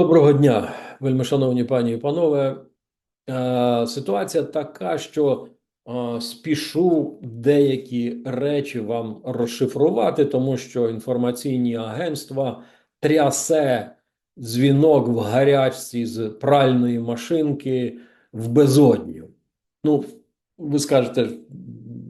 Доброго дня, вельми шановні пані і панове. Е, Ситуація така, що е, спішу деякі речі вам розшифрувати, тому що інформаційні агентства трясе дзвінок в гарячці з пральної машинки в безодню. Ну, ви скажете,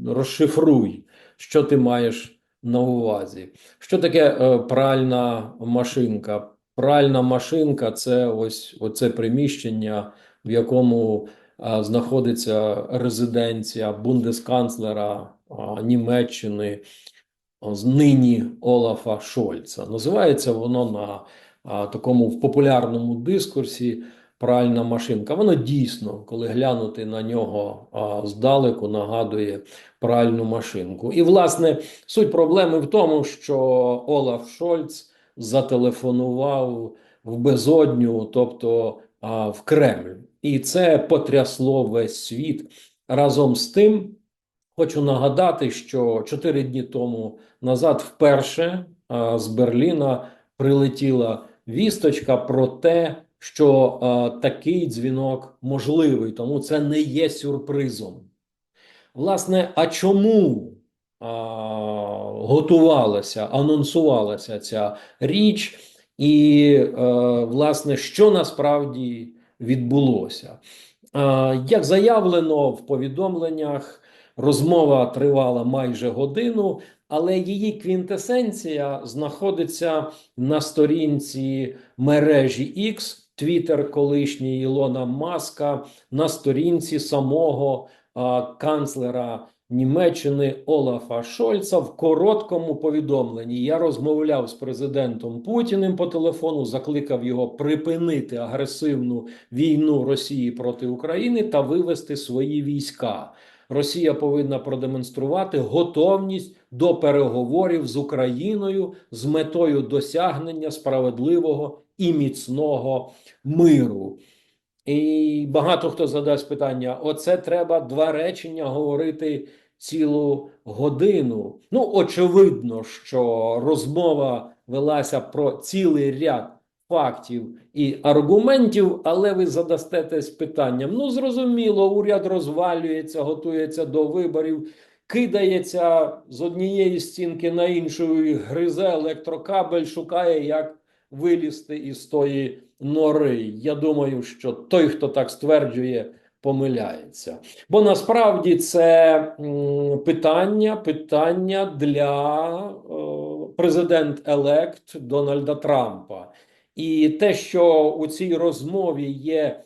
розшифруй, що ти маєш на увазі. Що таке е, пральна машинка? Пральна машинка це ось оце приміщення, в якому а, знаходиться резиденція бундесканцлера а, Німеччини з нині Олафа Шольца. Називається воно на а, такому в популярному дискурсі пральна машинка. Воно дійсно, коли глянути на нього а, здалеку, нагадує пральну машинку. І, власне, суть проблеми в тому, що Олаф Шольц зателефонував в безодню, тобто а, в Кремль. І це потрясло весь світ. Разом з тим, хочу нагадати, що чотири дні тому назад вперше а, з Берліна прилетіла вісточка про те, що а, такий дзвінок можливий, тому це не є сюрпризом. Власне, а чому а, готувалася, анонсувалася ця річ, і, е, власне, що насправді відбулося? А, як заявлено в повідомленнях, розмова тривала майже годину, але її квінтесенція знаходиться на сторінці мережі X, Твіттер колишній Ілона Маска, на сторінці самого а, канцлера Німеччини Олафа Шольца в короткому повідомленні. Я розмовляв з президентом Путіним по телефону, закликав його припинити агресивну війну Росії проти України та вивести свої війська. Росія повинна продемонструвати готовність до переговорів з Україною з метою досягнення справедливого і міцного миру. І багато хто задасть питання: оце треба два речення говорити цілу годину. Ну, очевидно, що розмова велася про цілий ряд фактів і аргументів, але ви задастетесь питанням. Ну, зрозуміло, уряд розвалюється, готується до виборів. Кидається з однієї стінки на іншу, і гризе електрокабель, шукає, як вилізти із тої нори. Я думаю, що той, хто так стверджує, помиляється. Бо насправді це питання, питання для е, президент-елект Дональда Трампа. І те, що у цій розмові є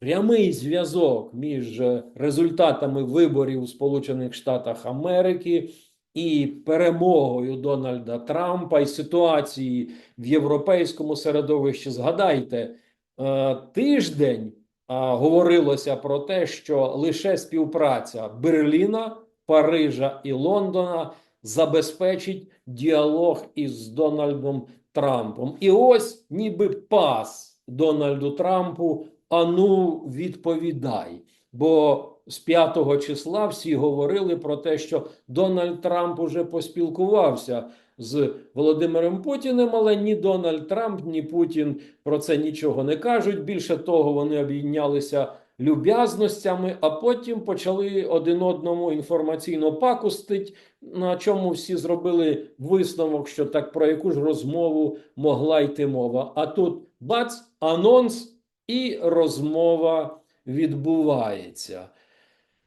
прямий зв'язок між результатами виборів у Сполучених Штатах Америки і перемогою Дональда Трампа і ситуації в європейському середовищі. Згадайте, е, тиждень говорилося про те, що лише співпраця Берліна, Парижа і Лондона забезпечить діалог із Дональдом Трампом. І ось ніби пас Дональду Трампу. Ану, відповідай. Бо з 5 числа всі говорили про те, що Дональд Трамп уже поспілкувався з Володимиром Путіним, але ні Дональд Трамп, ні Путін про це нічого не кажуть. Більше того, вони обійнялися люб'язностями, а потім почали один одному інформаційно пакустить, на чому всі зробили висновок, що так про яку ж розмову могла йти мова. А тут бац, анонс і розмова відбувається.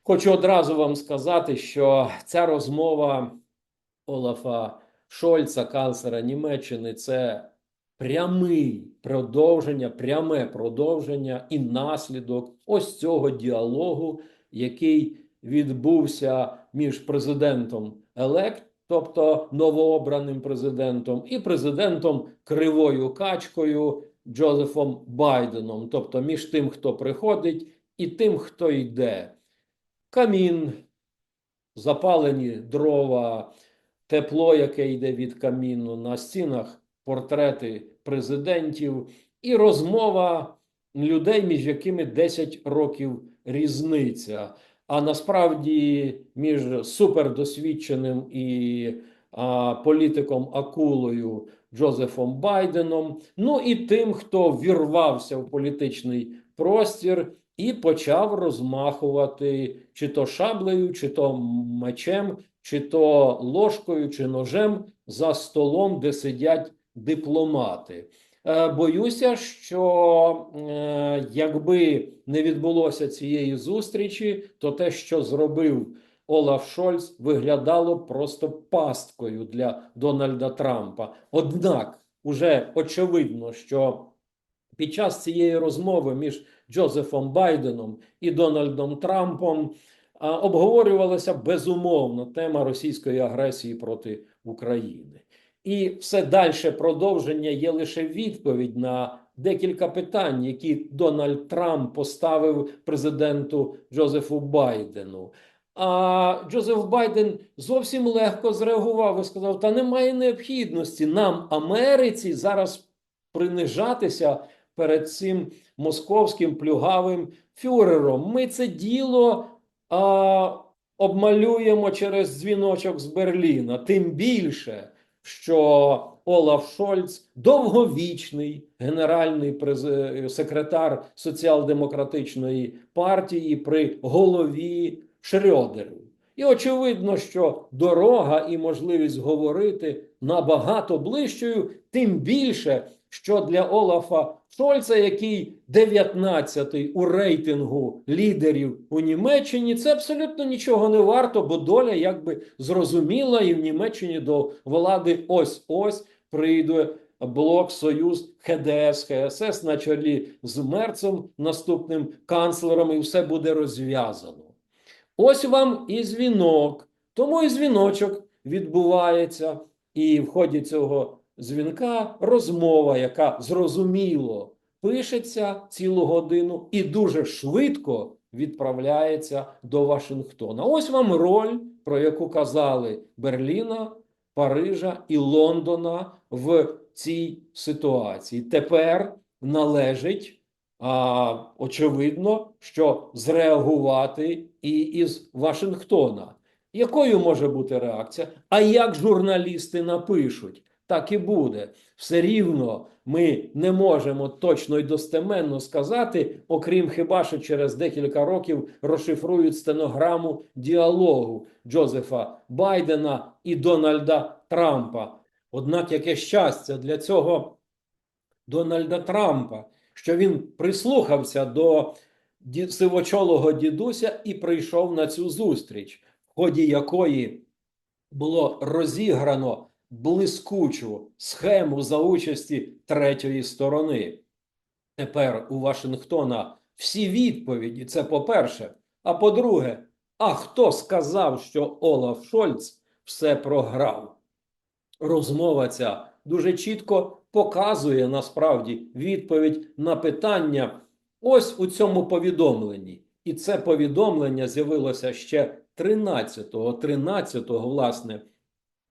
Хочу одразу вам сказати, що ця розмова Олафа Шольца, канцлера Німеччини, це прямий продовження, пряме продовження і наслідок ось цього діалогу, який відбувся між президентом елект, тобто новообраним президентом, і президентом Кривою Качкою Джозефом Байденом, тобто між тим, хто приходить, і тим, хто йде. Камін, запалені дрова, тепло, яке йде від каміну, на стінах портрети президентів, і розмова людей, між якими 10 років різниця. А насправді між супердосвідченим і а, політиком Акулою Джозефом Байденом, ну і тим, хто вірвався в політичний простір і почав розмахувати чи то шаблею, чи то мечем, чи то ложкою, чи ножем за столом, де сидять дипломати. Е, Боюся, що е, якби не відбулося цієї зустрічі, то те, що зробив Олаф Шольц, виглядало просто пасткою для Дональда Трампа. Однак, уже очевидно, що під час цієї розмови між Джозефом Байденом і Дональдом Трампом обговорювалася безумовно тема російської агресії проти України. І все дальше продовження є лише відповідь на декілька питань, які Дональд Трамп поставив президенту Джозефу Байдену. А Джозеф Байден зовсім легко зреагував і сказав: Та немає необхідності нам, Америці, зараз принижатися перед цим московським плюгавим фюрером. Ми це діло а, обмалюємо через дзвіночок з Берліна. Тим більше, що Олаф Шольц довговічний генеральний през- секретар соціал-демократичної партії при голові Шрьодеру. І очевидно, що дорога і можливість говорити набагато ближчою, тим більше, що для Олафа Шольца, який 19-й у рейтингу лідерів у Німеччині, це абсолютно нічого не варто, бо доля якби зрозуміла, і в Німеччині до влади ось ось прийде блок Союз ХДС ХСС на чолі з Мерцем, наступним канцлером, і все буде розв'язано. Ось вам і дзвінок. Тому і дзвіночок відбувається. І в ході цього дзвінка розмова, яка зрозуміло пишеться цілу годину і дуже швидко відправляється до Вашингтона. Ось вам роль, про яку казали Берліна, Парижа і Лондона в цій ситуації. Тепер належить а, очевидно, що зреагувати і із Вашингтона. Якою може бути реакція? А як журналісти напишуть? Так і буде. Все рівно ми не можемо точно і достеменно сказати, окрім хіба що через декілька років розшифрують стенограму діалогу Джозефа Байдена і Дональда Трампа. Однак яке щастя для цього Дональда Трампа, що він прислухався до сивочолого дідуся і прийшов на цю зустріч, в ході якої було розіграно блискучу схему за участі третьої сторони. Тепер у Вашингтона всі відповіді. Це по-перше. А по-друге, а хто сказав, що Олаф Шольц все програв? Розмова ця дуже чітко показує насправді відповідь на питання ось у цьому повідомленні. І це повідомлення з'явилося ще 13-го, 13-го, власне,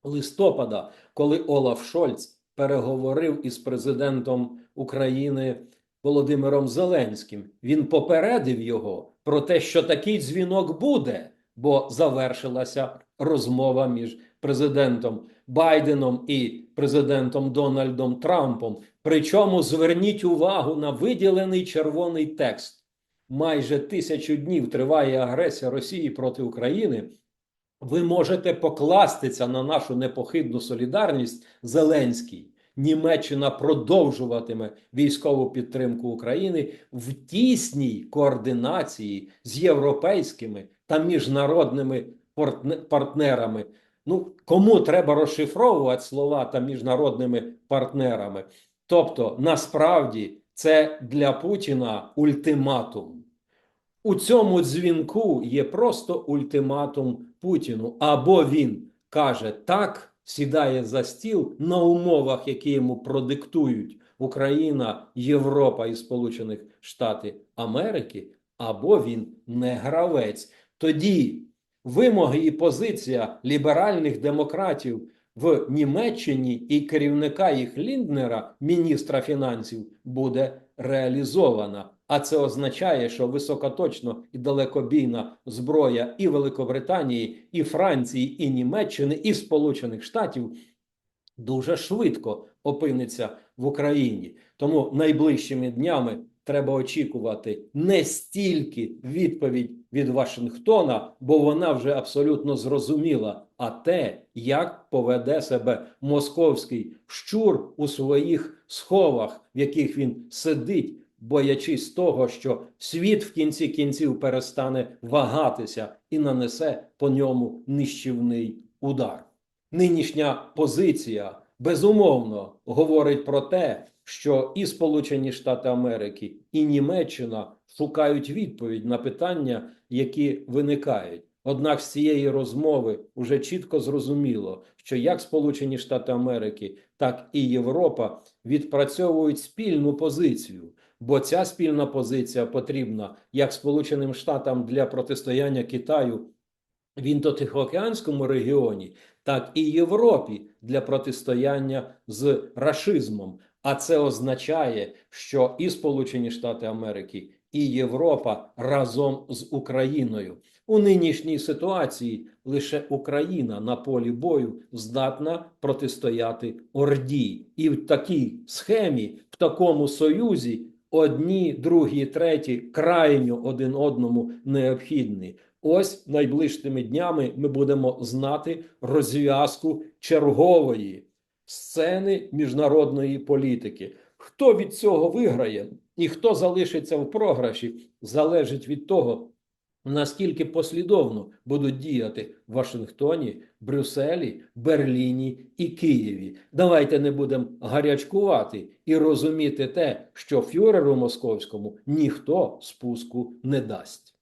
листопада, коли Олаф Шольц переговорив із президентом України Володимиром Зеленським. Він попередив його про те, що такий дзвінок буде, бо завершилася розмова між президентом Байденом і президентом Дональдом Трампом. Причому зверніть увагу на виділений червоний текст. Майже тисячу днів триває агресія Росії проти України. Ви можете покластися на нашу непохитну солідарність Зеленський. Німеччина продовжуватиме військову підтримку України в тісній координації з європейськими та міжнародними партнерами. Ну, кому треба розшифровувати слова та міжнародними партнерами? Тобто, насправді, це для Путіна ультиматум. У цьому дзвінку є просто ультиматум Путіну. Або він каже так, сідає за стіл на умовах, які йому продиктують Україна, Європа і Сполучених Штати Америки, або він не гравець. Тоді вимоги і позиція ліберальних демократів в Німеччині і керівника їх Лінднера, міністра фінансів, буде реалізована. А це означає, що високоточно і далекобійна зброя і Великобританії, і Франції, і Німеччини, і Сполучених Штатів дуже швидко опиниться в Україні. Тому найближчими днями треба очікувати не стільки відповідь від Вашингтона, бо вона вже абсолютно зрозуміла, а те, як поведе себе московський щур у своїх сховах, в яких він сидить, боячись того, що світ в кінці кінців перестане вагатися і нанесе по ньому нищівний удар. Нинішня позиція безумовно говорить про те, що і Сполучені Штати Америки, і Німеччина шукають відповідь на питання, які виникають. Однак з цієї розмови вже чітко зрозуміло, що як Сполучені Штати Америки, так і Європа відпрацьовують спільну позицію, бо ця спільна позиція потрібна як Сполученим Штатам для протистояння Китаю в індотихоокеанському регіоні, так і Європі для протистояння з рашизмом. А це означає, що і Сполучені Штати Америки, і Європа разом з Україною у нинішній ситуації лише Україна на полі бою здатна протистояти Орді, і в такій схемі, в такому союзі, одні, другі, треті крайньо один одному необхідні. Ось найближчими днями ми будемо знати розв'язку чергової сцени міжнародної політики. Хто від цього виграє і хто залишиться в програші, залежить від того, наскільки послідовно будуть діяти в Вашингтоні, Брюсселі, Берліні і Києві. Давайте не будемо гарячкувати і розуміти те, що фюреру московському ніхто спуску не дасть.